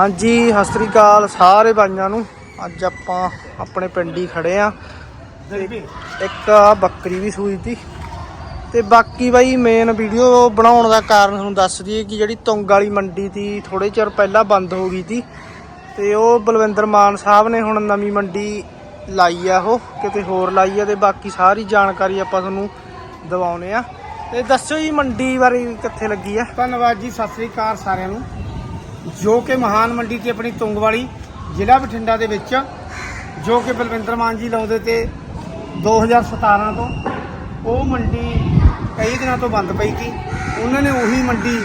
ਹਾਂਜੀ ਸਤਿ ਸ੍ਰੀ ਅਕਾਲ ਸਾਰੇ ਭਾਈਆਂ ਨੂੰ। ਅੱਜ ਆਪਾਂ ਆਪਣੇ ਪਿੰਡ ਹੀ ਖੜੇ ਆ। ਇੱਕ ਬੱਕਰੀ ਵੀ ਸੂਈ ਤੀ। ਤੇ ਬਾਕੀ ਬਾਈ ਮੇਨ ਵੀਡੀਓ ਬਣਾਉਣ ਦਾ ਕਾਰਨ ਤੁਹਾਨੂੰ ਦੱਸ ਦਈਏ ਕਿ ਜਿਹੜੀ ਤੁੰਗ ਵਾਲੀ ਮੰਡੀ ਤੀ ਥੋੜੇ ਚਿਰ ਪਹਿਲਾਂ ਬੰਦ ਹੋ ਗਈ ਤੀ। ਤੇ ਉਹ ਬਲਵਿੰਦਰ ਮਾਨ ਸਾਹਿਬ ਨੇ ਹੁਣ ਨਵੀਂ ਮੰਡੀ ਲਾਈ ਆ ਉਹ ਕਿਤੇ ਹੋਰ ਲਾਈ ਆ ਤੇ ਬਾਕੀ ਸਾਰੀ ਜਾਣਕਾਰੀ ਆਪਾਂ ਤੁਹਾਨੂੰ ਦਿਵਾਉਨੇ ਆ। ਤੇ ਦੱਸੋ ਜੀ ਮੰਡੀ ਬਾਰੇ ਕਿੱਥੇ ਲੱਗੀ ਆ? ਧੰਨਵਾਦ ਜੀ ਸਤਿ ਸ੍ਰੀ ਅਕਾਲ ਸਾਰਿਆਂ ਨੂੰ। ਜੋ ਕਿ ਮਹਾਨ ਮੰਡੀ ਤੇ ਆਪਣੀ ਤੁੰਗ ਵਾਲੀ ਜ਼ਿਲ੍ਹਾ ਬਠਿੰਡਾ ਦੇ ਵਿੱਚ ਜੋ ਕਿ ਬਲਵਿੰਦਰ ਮਾਨ ਜੀ ਲਾਉਂਦੇ ਤੇ 2017 ਤੋਂ ਉਹ ਮੰਡੀ ਕਈ ਦਿਨਾਂ ਤੋਂ ਬੰਦ ਪਈ ਸੀ। ਉਹਨਾਂ ਨੇ ਉਹੀ ਮੰਡੀ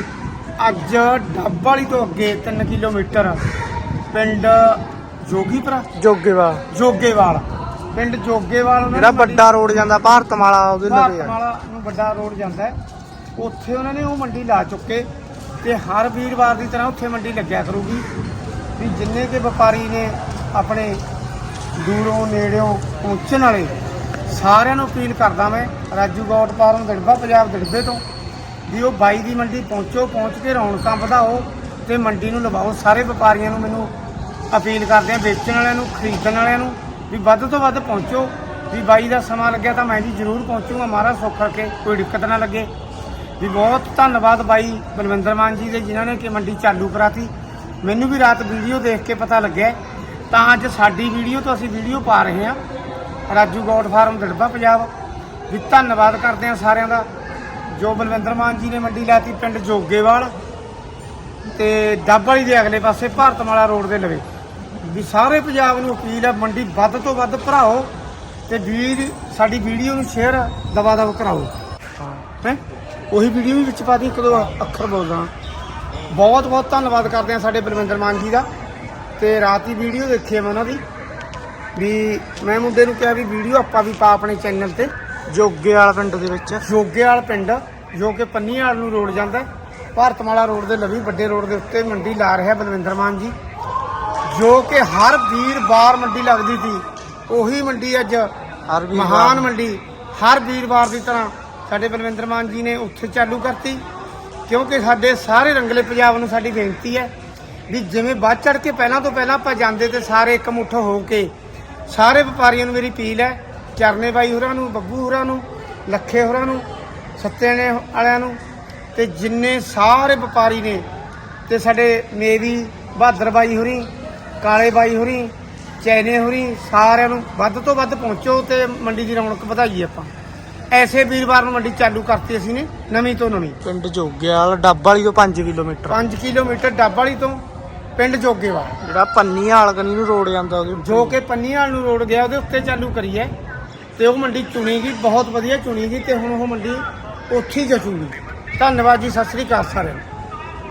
ਅੱਜ ਡੱਬ ਵਾਲੀ ਤੋਂ ਅੱਗੇ 3 ਕਿਲੋਮੀਟਰ ਪਿੰਡ ਜੋਗੀਪੁਰਾ ਜੋਗੇਵਾ ਜੋਗੇਵਾਲ ਪਿੰਡ ਜੋਗੇਵਾਲ ਉਹਨਾਂ ਜਿਹੜਾ ਵੱਡਾ ਰੋਡ ਜਾਂਦਾ ਭਾਰਤ ਮਾਲਾ ਉਹਦੇ ਲਵੇ ਆ। ਭਾਰਤਮਾਲਾ ਨੂੰ ਵੱਡਾ ਰੋਡ ਜਾਂਦਾ ਉੱਥੇ ਉਹਨਾਂ ਨੇ ਉਹ ਮੰਡੀ ਲਾ ਚੁੱਕੇ। ਤੇ ਹਰ ਵੀਰਵਾਰ ਦੀ ਤਰ੍ਹਾਂ ਉੱਥੇ ਮੰਡੀ ਲੱਗਿਆ ਕਰੂਗੀ। ਵੀ ਜਿੰਨੇ ਕੇ ਵਪਾਰੀ ਨੇ ਆਪਣੇ ਦੂਰੋਂ, ਨੇੜਿਓਂ ਪਹੁੰਚਣ ਵਾਲੇ, ਸਾਰਿਆਂ ਨੂੰ ਅਪੀਲ ਕਰਦਾ ਮੈਂ, ਰਾਜੂ ਗੌਟ ਫਾਰਮ ਦੜਬਾ ਪੰਜਾਬ ਦੜਬੇ ਤੋਂ, ਵੀ ਉਹ ਬਾਈ ਦੀ ਮੰਡੀ ਪਹੁੰਚੋ, ਪਹੁੰਚ ਕੇ ਰੌਣਕਾਂ ਵਧਾਓ ਤੇ ਮੰਡੀ ਨੂੰ ਲਵਾਓ। ਸਾਰੇ ਵਪਾਰੀਆਂ ਨੂੰ ਮੈਨੂੰ ਅਪੀਲ ਕਰਦੇ ਆ, ਵੇਚਣ ਵਾਲਿਆਂ ਨੂੰ, ਖਰੀਦਣ ਵਾਲਿਆਂ ਨੂੰ, ਵੀ ਵੱਧ ਤੋਂ ਵੱਧ ਪਹੁੰਚੋ। ਵੀ ਬਾਈ ਦਾ ਸਮਾਂ ਲੱਗਿਆ ਤਾਂ ਮੈਂ ਵੀ ਜ਼ਰੂਰ ਪਹੁੰਚੂਗਾ। ਮਹਾਰਾਜ ਸੁੱਖ ਕਰਕੇ ਕੋਈ ਦਿੱਕਤ ਨਾ ਲੱਗੇ। ਵੀ ਬਹੁਤ ਧੰਨਵਾਦ ਬਾਈ ਬਲਵਿੰਦਰ ਮਾਨ ਜੀ ਦੇ, ਜਿਨ੍ਹਾਂ ਨੇ ਕਿ ਮੰਡੀ ਚਾਲੂ ਕਰਾਤੀ। ਮੈਨੂੰ ਵੀ ਰਾਤ ਵੀਡੀਓ ਦੇਖ ਕੇ ਪਤਾ ਲੱਗਿਆ। ਤਾਂ ਅੱਜ ਸਾਡੀ ਵੀਡੀਓ ਤੋਂ ਅਸੀਂ ਵੀਡੀਓ ਪਾ ਰਹੇ ਹਾਂ। Raju goat farm, Darba Punjab. ਵੀ ਧੰਨਵਾਦ ਕਰਦੇ ਹਾਂ ਸਾਰਿਆਂ ਦਾ। ਜੋ ਬਲਵਿੰਦਰ ਮਾਨ ਜੀ ਨੇ ਮੰਡੀ ਲਾਤੀ ਪਿੰਡ ਜੋਗੇਵਾਲ ਤੇ ਡੱਬ ਵਾਲੀ ਦੇ ਅਗਲੇ ਪਾਸੇ ਭਾਰਤਮਾਲਾ ਰੋਡ ਦੇ ਲਵੇ। ਵੀ ਸਾਰੇ ਪੰਜਾਬ ਨੂੰ ਅਪੀਲ ਹੈ, ਮੰਡੀ ਵੱਧ ਤੋਂ ਵੱਧ ਭਰਾਓ ਤੇ ਵੀਰ ਸਾਡੀ ਵੀਡੀਓ ਨੂੰ ਸ਼ੇਅਰ ਦਵਾ ਦਵ ਕਰਾਓ। ਹੈ? ਉਹੀ ਵੀਡੀਓ ਵੀ ਵਿੱਚ ਪਾ ਦੀ ਇੱਕ ਦੋ ਅੱਖਰ ਬੋਲਦਾ ਬਹੁਤ ਬਹੁਤ ਧੰਨਵਾਦ ਕਰਦੇ ਹਾਂ ਸਾਡੇ ਬਲਵਿੰਦਰ ਮਾਨ ਜੀ ਦਾ। ਤੇ ਰਾਤ ਦੀ ਵੀਡੀਓ ਦੇਖੀ ਮੈਂ ਉਹਨਾਂ ਦੀ। ਵੀ ਮੈਂ ਮੁੰਡੇ ਨੂੰ ਕਿਹਾ ਵੀ ਵੀਡੀਓ ਆਪਾਂ ਵੀ ਪਾ ਆਪਣੇ ਚੈਨਲ ਤੇ ਜੋਗੇ ਵਾਲਾ ਪਿੰਡ ਦੇ ਵਿੱਚ। ਜੋਗੇਵਾਲ ਪਿੰਡ ਜੋ ਕਿ ਪੰਨੀਵਾਲ ਨੂੰ ਰੋਡ ਜਾਂਦਾ। ਭਾਰਤਮਾਲਾ ਰੋਡ ਦੇ ਲਵੀ ਵੱਡੇ ਰੋਡ ਦੇ ਉੱਤੇ ਮੰਡੀ ਲਾ ਰਿਹਾ ਬਲਵਿੰਦਰ ਮਾਨ ਜੀ। ਜੋ ਕਿ ਹਰ ਵੀਰਵਾਰ ਮੰਡੀ ਲੱਗਦੀ ਸੀ। ਉਹੀ ਮੰਡੀ ਅੱਜ। ਮਹਾਨ ਮੰਡੀ। ਹਰ ਵੀਰਵਾਰ ਦੀ ਤਰ੍ਹਾਂ ਸਾਡੇ ਬਲਵਿੰਦਰ ਮਾਨ ਜੀ ਨੇ ਉੱਥੇ ਚਾਲੂ ਕਰਤੀ, ਕਿਉਂਕਿ ਸਾਡੇ ਸਾਰੇ ਰੰਗਲੇ ਪੰਜਾਬ ਨੂੰ ਸਾਡੀ ਬੇਨਤੀ ਹੈ ਵੀ ਜਿਵੇਂ ਵੱਧ ਚੜ ਕੇ ਪਹਿਲਾਂ ਤੋਂ ਪਹਿਲਾਂ ਆਪਾਂ ਜਾਂਦੇ ਤੇ ਸਾਰੇ ਇਕਮੁੱਠ ਹੋ ਕੇ ਸਾਰੇ ਵਪਾਰੀਆਂ ਨੂੰ ਮੇਰੀ ਅਪੀਲ ਹੈ, ਚਰਨੇ ਬਾਈ ਹੋਰਾਂ ਨੂੰ, ਬੱਬੂ ਹੋਰਾਂ ਨੂੰ, ਲੱਖੇ ਹੋਰਾਂ ਨੂੰ ਸੱਤੇ ਵਾਲਿਆਂ ਨੂੰ ਤੇ ਜਿੰਨੇ ਸਾਰੇ ਵਪਾਰੀ ਨੇ ਤੇ ਸਾਡੇ ਮੇਵੀ ਬਹਾਦਰ ਬਾਈ ਹੋਰੀ, ਕਾਲੇ ਬਾਈ ਹੋਰੀ, ਚੈਨੇ ਹੋਰੀ, ਸਾਰਿਆਂ ਨੂੰ ਵੱਧ ਤੋਂ ਵੱਧ ਪਹੁੰਚੋ ਤੇ ਮੰਡੀ ਦੀ ਰੌਣਕ ਵਧਾਈਏ ਆਪਾਂ। ਐਸੇ ਵੀਰਵਾਰ ਨੂੰ ਮੰਡੀ ਚਾਲੂ ਕਰਤੀ ਅਸੀਂ ਨੇ ਨਵੀਂ ਤੋਂ ਨਵੀਂ। ਪਿੰਡ ਜੋਗੇ ਵਾਲਾ ਡੱਬ ਵਾਲੀ ਤੋਂ 5 ਕਿਲੋਮੀਟਰ। 5 ਕਿਲੋਮੀਟਰ ਡੱਬ ਵਾਲੀ ਤੋਂ ਪਿੰਡ ਜੋਗੇਵਾਲ ਜਿਹੜਾ ਪੰਨੀ ਵਾਲ ਕਨੀ ਨੂੰ ਰੋਡ ਜਾਂਦਾ ਉਹਦੇ ਜੋ ਕਿ ਪੰਨੀਵਾਲ ਨੂੰ ਰੋਡ ਗਿਆ ਉਹਦੇ ਉੱਤੇ ਚਾਲੂ ਕਰੀ ਹੈ ਤੇ ਉਹ ਮੰਡੀ ਚੁਣੀ ਗਈ ਬਹੁਤ ਵਧੀਆ ਚੁਣੀ ਗਈ ਤੇ ਹੁਣ ਉਹ ਮੰਡੀ ਉੱਥੇ ਹੀ ਜਚੂਗੀ। ਧੰਨਵਾਦ ਜੀ ਸਤਿ ਸ੍ਰੀ ਅਕਾਲ ਸਾਰਿਆਂ ਨੂੰ।